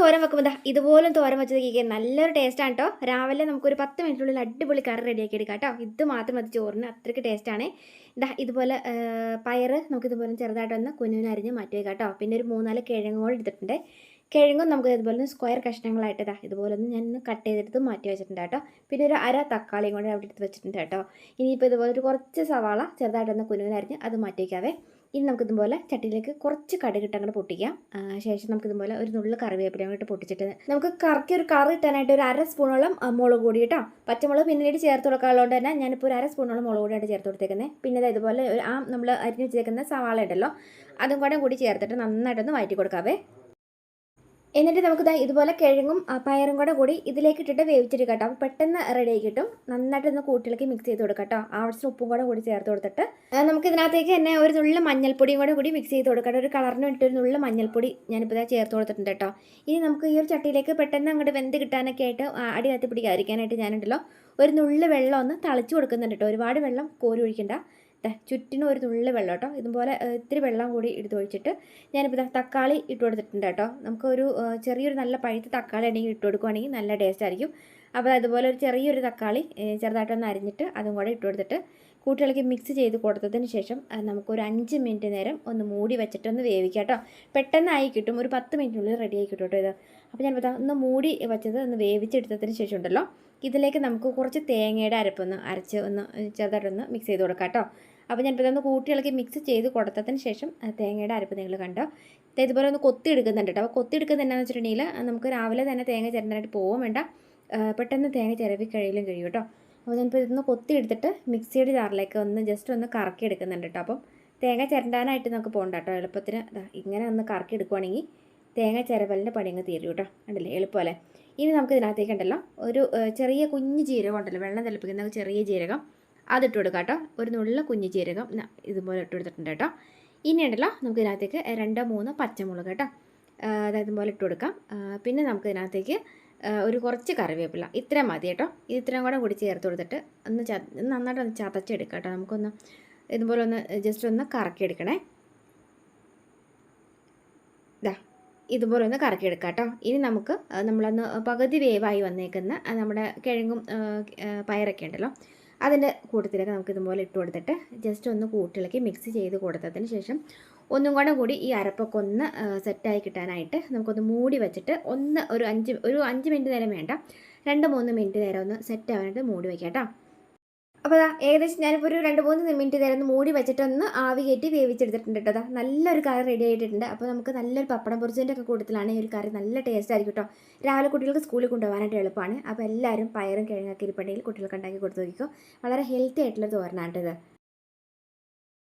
തോരൻ വെക്കുമ്പോൾ എന്താ ഇതുപോലും തോരൻ വെച്ചത് കഴിക്കാൻ നല്ലൊരു ടേസ്റ്റാണ് കേട്ടോ രാവിലെ നമുക്കൊരു പത്ത് മിനിറ്റിനുള്ളിൽ അടിപൊളി കറി റെഡിയാക്കി എടുക്കാം കേട്ടോ ഇത് മാത്രം മതി ചോറിന്. അത്രയ്ക്ക് ടേസ്റ്റാണ് ഇതാ ഇതുപോലെ പയർ പയറ് നമുക്ക് ഇതുപോലെ ചെറുതായിട്ടൊന്ന് കുഞ്ഞുനരിഞ്ഞ് മാറ്റി വെക്കാം കേട്ടോ പിന്നെ ഒരു മൂന്നാൽ കിഴങ്ങുകൾ എടുത്തിട്ടുണ്ട്. കിഴങ്ങും നമുക്ക് ഇതുപോലെ ഒന്ന് സ്ക്വയർ കഷ്ണങ്ങളായിട്ട് ഇതാ ഇതുപോലെ ഒന്ന് ഞാൻ കട്ട് ചെയ്തെടുത്ത് മാറ്റി വെച്ചിട്ടുണ്ട് കേട്ടോ. പിന്നെ ഒരു അര തക്കാളിയും കൂടെ അവിടെ എടുത്ത് വെച്ചിട്ടുണ്ട് കേട്ടോ. ഇനിയിപ്പോൾ ഇതുപോലെ ഒരു കുറച്ച് സവാള ചെറുതായിട്ടൊന്ന് കുനുവിനരിഞ്ഞ് അത് മാറ്റി വയ്ക്കാവേ ഇനി നമുക്ക് ഇതുപോലെ ചട്ടിയിലേക്ക് കുറച്ച് കടുകിട്ട് അങ്ങോട്ട് പൊട്ടിക്കാം. ശേഷം നമുക്ക് ഇതുപോലെ ഒരു നുള്ളു കറിവേപ്പില അങ്ങോട്ട് പൊട്ടിച്ചിട്ട് നമുക്ക് കറക്കി ഒരു കറി കിട്ടാനായിട്ട് ഒരു അര സ്പൂണോളം മുളക് പൊടി കേട്ടോ. പച്ചമുളക് പിന്നീട് ചേർത്ത് കൊടുക്കാനുള്ളതുകൊണ്ട് തന്നെ ഞാനിപ്പോൾ ഒരു അര സ്പൂണോളം മുളക് പൊടിയായിട്ട് ചേർത്ത് കൊടുത്തേക്കുന്നത് പിന്നെ ഇതുപോലെ ആ നമ്മൾ അരിഞ്ഞ് വെച്ചേക്കുന്ന സവാള ഉണ്ടല്ലോ അതും കൂടെ കൂടി ചേർത്തിട്ട് നന്നായിട്ടൊന്ന് വയറ്റി കൊടുക്കാവേ. എന്നിട്ട് നമുക്ക് ദാ ഇതുപോലെ കിഴങ്ങും പയറും കൂടെ കൂടി ഇതിലേക്ക് ഇട്ടിട്ട് വേവിച്ചിട്ട് കേട്ടോ. അപ്പോൾ പെട്ടെന്ന് റെഡി ആയി കിട്ടും. നന്നായിട്ടൊന്ന് കൂട്ടിലേക്ക് മിക്സ് ചെയ്ത് കൊടുക്കാം കേട്ടോ. ആവശ്യത്തിന് ഉപ്പും കൂടെ കൂടി ചേർത്ത് കൊടുത്തിട്ട്. നമുക്ക് ഇതിനകത്തേക്ക് തന്നെ ഒരു നുള്ള മഞ്ഞൾപ്പൊടിയും കൂടെ കൂടി മിക്സ് ചെയ്ത് കൊടുക്കാം ഒരു കളറിന് വേണ്ടിയിട്ട് ഒരു നുള്ള മഞ്ഞൾപ്പൊടി ഞാനിപ്പോൾ ഇതാ ചേർത്ത് കൊടുത്തിട്ടുണ്ട് കേട്ടോ. ഇനി നമുക്ക് ഈ ഒരു ചട്ടിയിലേക്ക് പെട്ടെന്ന് അങ്ങോട്ട് വെന്ത് കിട്ടാനൊക്കെ ആയിട്ട് അടി കത്തി പിടിക്കാതിരിക്കാനായിട്ട് ഞാനുണ്ടല്ലോ ഒരു നുള്ള വെള്ളം ഒന്ന് തളിച്ച് കൊടുക്കുന്നുണ്ട് കേട്ടോ. ഒരുപാട് വെള്ളം കോരി ഒഴിക്കണ്ട. ചുറ്റിനും ഒരു തുള്ളി വെള്ളം കേട്ടോ. ഇതുപോലെ ഇത്തിരി വെള്ളം കൂടി എടുത്ത് ഒഴിച്ചിട്ട് ഞാനിപ്പോൾ തക്കാളി ഇട്ട് കൊടുത്തിട്ടുണ്ട് കേട്ടോ. നമുക്കൊരു ചെറിയൊരു നല്ല പഴുത്ത തക്കാളി ഉണ്ടെങ്കിൽ ഇട്ട് കൊടുക്കുവാണെങ്കിൽ നല്ല ടേസ്റ്റ് ആയിരിക്കും. അപ്പോൾ അതുപോലെ ഒരു ചെറിയൊരു തക്കാളി ചെറുതായിട്ടൊന്ന് അരിഞ്ഞിട്ട് അതും കൂടെ ഇട്ട് കൊടുത്തിട്ട് കൂട്ടികൾക്ക് മിക്സ് ചെയ്ത് കൊടുത്തതിന് ശേഷം നമുക്കൊരു അഞ്ച് മിനിറ്റ് നേരം ഒന്ന് മൂടി വെച്ചിട്ടൊന്ന് വേവിക്കാം കേട്ടോ. പെട്ടെന്നായി കിട്ടും. ഒരു പത്ത് മിനിറ്റിനുള്ളിൽ റെഡിയായി കിട്ടും കേട്ടോ ഇത്. അപ്പോൾ ഞാൻ ഒന്ന് മൂടി വെച്ചത് ഒന്ന് വേവിച്ചെടുത്തതിന് ശേഷം ഉണ്ടല്ലോ ഇതിലേക്ക് നമുക്ക് കുറച്ച് തേങ്ങയുടെ അരപ്പൊന്ന് അരച്ച് ഒന്ന് ചെറുതായിട്ടൊന്ന് മിക്സ് ചെയ്ത് കൊടുക്കാം കേട്ടോ. അപ്പോൾ ഞാൻ ഇതൊന്ന് കൂട്ടിയിളക്കി മിക്സ് ചെയ്ത് കൊടുത്തതിന് ശേഷം തേങ്ങയുടെ അരപ്പ് നിങ്ങൾ കണ്ടോ? ഇതുപോലെ ഒന്ന് കൊത്തി എടുക്കുന്നുണ്ട് കേട്ടോ. അപ്പോൾ കൊത്തി എടുക്കുന്നത് എന്നാന്ന് വെച്ചിട്ടുണ്ടെങ്കിൽ നമുക്ക് രാവിലെ തന്നെ തേങ്ങ ചിരണ്ടാനായിട്ട് പോകും വേണ്ട. പെട്ടെന്ന് തേങ്ങ ചിരവി കഴിയലും കഴിയും കേട്ടോ. അപ്പോൾ ഞാനിപ്പോൾ ഇതൊന്ന് കൊത്തി എടുത്തിട്ട് മിക്സിയുടെ ജാറിലേക്ക് ഒന്ന് ജസ്റ്റ് ഒന്ന് കറക്കി എടുക്കുന്നുണ്ട് കേട്ടോ. അപ്പം തേങ്ങ ചിരണ്ടാനായിട്ട് നമുക്ക് പോകണ്ട കേട്ടോ. എളുപ്പത്തിന് ഇങ്ങനെ ഒന്ന് കറക്കി എടുക്കുവാണെങ്കിൽ തേങ്ങ ചിരവലിന്റെ പണി അങ്ങ് തീരും കേട്ടോ. ഉണ്ടല്ലേ എളുപ്പമല്ലേ? ഇനി നമുക്ക് ഇതിനകത്തേക്ക് ഉണ്ടല്ലോ ഒരു ചെറിയ കുഞ്ഞു ജീരകം ഉണ്ടല്ലോ വെള്ളം തിളപ്പിക്കുന്ന ചെറിയ ജീരകം. അതിട്ട് കൊടുക്കാം കേട്ടോ. ഒരു നുള്ള കുഞ്ഞു ജീരകം ഇതുപോലെ ഇട്ട് കൊടുത്തിട്ടുണ്ട് കേട്ടോ. ഇനി ഉണ്ടല്ലോ നമുക്ക് ഇതിനകത്തേക്ക് രണ്ടോ മൂന്നോ പച്ചമുളക് കേട്ടോ. അതായത് ഇതുപോലെ ഇട്ട് കൊടുക്കാം. പിന്നെ നമുക്ക് ഇതിനകത്തേക്ക് ഒരു കുറച്ച് കറിവേപ്പില. ഇത്രയും മതി കേട്ടോ. ഇത് ഇത്രയും കൂടെ കൂടി ചേർത്ത് കൊടുത്തിട്ട് ഒന്ന് ച നന്നായിട്ട് ഒന്ന് ചതച്ചെടുക്കാം കേട്ടോ. നമുക്കൊന്ന് ഇതുപോലെ ഒന്ന് ജസ്റ്റ് ഒന്ന് കറക്കിയെടുക്കണേ. ഇതാ ഇതുപോലെ ഒന്ന് കറക്കിയെടുക്കാം കേട്ടോ ഇനി നമുക്ക് നമ്മളൊന്ന് പകുതി വേവായി വന്നേക്കുന്ന നമ്മുടെ കിഴങ്ങും പയറൊക്കെ ഉണ്ടല്ലോ അതിന്റെ കൂട്ടത്തിലൊക്കെ നമുക്ക് ഇതുപോലെ ഇട്ട് കൊടുത്തിട്ട് ജസ്റ്റ് ഒന്ന് കൂട്ടിളക്കി മിക്സ് ചെയ്ത് കൊടുത്തതിന് ശേഷം ഒന്നും കൂടെ കൂടി ഈ അരപ്പൊക്കെ ഒന്ന് സെറ്റായി കിട്ടാനായിട്ട് നമുക്കൊന്ന് മൂടി വെച്ചിട്ട് ഒന്ന് ഒരു അഞ്ച് ഒരു അഞ്ച് മിനിറ്റ് നേരം വേണ്ട. രണ്ട് മൂന്ന് മിനിറ്റ് നേരം ഒന്ന് സെറ്റ് ആവാനായിട്ട് മൂടി വയ്ക്കാം കേട്ടോ അപ്പോൾ അതാ ഏകദേശം ഞാനിപ്പോൾ ഒരു രണ്ട് മൂന്ന് മിനിറ്റ് നേരം മൂടി വെച്ചിട്ടൊന്ന് ആവി കയറ്റി വേവിച്ചെടുത്തിട്ടുണ്ട് കേട്ടോ. അതാ നല്ലൊരു കറി റെഡി ആയിട്ടുണ്ട്. അപ്പോൾ നമുക്ക് നല്ലൊരു പപ്പടം പൊറിച്ചതിന്റെ ഒക്കെ കൂട്ടത്തിലാണ് ഈ ഒരു കറി നല്ല ടേസ്റ്റ് ആയിരിക്കും കേട്ടോ. രാവിലെ കുട്ടികൾക്ക് സ്കൂളിൽ കൊണ്ടുപോകാനായിട്ട് എളുപ്പമാണ്. അപ്പോൾ എല്ലാവരും പയറും കിഴങ്ങൊക്കെ ഇരിപ്പുണ്ടെങ്കിൽ കുട്ടികൾക്ക് ഉണ്ടാക്കി കൊടുത്ത് നോക്കിക്കോ. വളരെ ഹെൽത്തി ആയിട്ടുള്ള തോരനാണ് ഇത്.